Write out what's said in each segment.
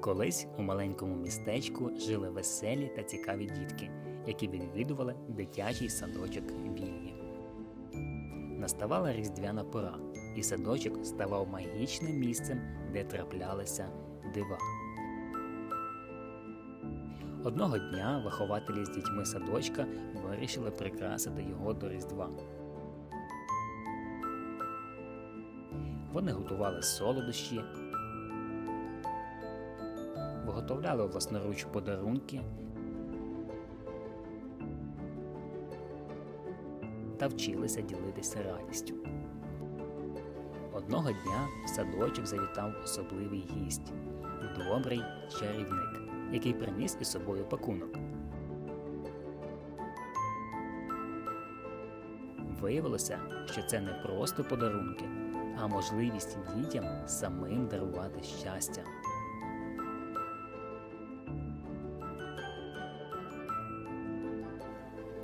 Колись у маленькому містечку жили веселі та цікаві дітки, які відвідували дитячий садочок Вільні. Наставала різдвяна пора, і садочок ставав магічним місцем, де траплялися дива. Одного дня вихователі з дітьми садочка вирішили прикрасити його до Різдва. Вони готували солодощі, виготовляли власноруч подарунки та вчилися ділитися радістю. Одного дня в садочок завітав особливий гість добрий чарівник, який приніс із собою пакунок. Виявилося, що це не просто подарунки, а можливість дітям самим дарувати щастя.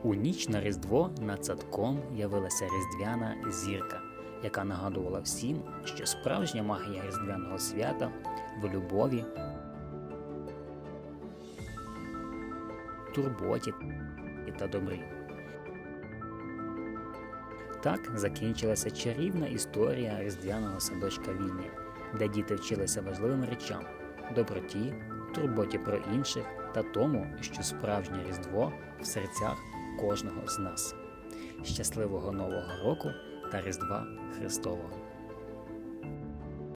У ніч на Різдво над садком явилася різдвяна зірка, яка нагадувала всім, що справжня магія різдвяного свята в любові, турботі та добрі. Так закінчилася чарівна історія різдвяного садочка війни, де діти вчилися важливим речам доброті, турботі про інших та тому, що справжнє Різдво в серцях кожного з нас. Щасливого Нового року та Різдва Христового!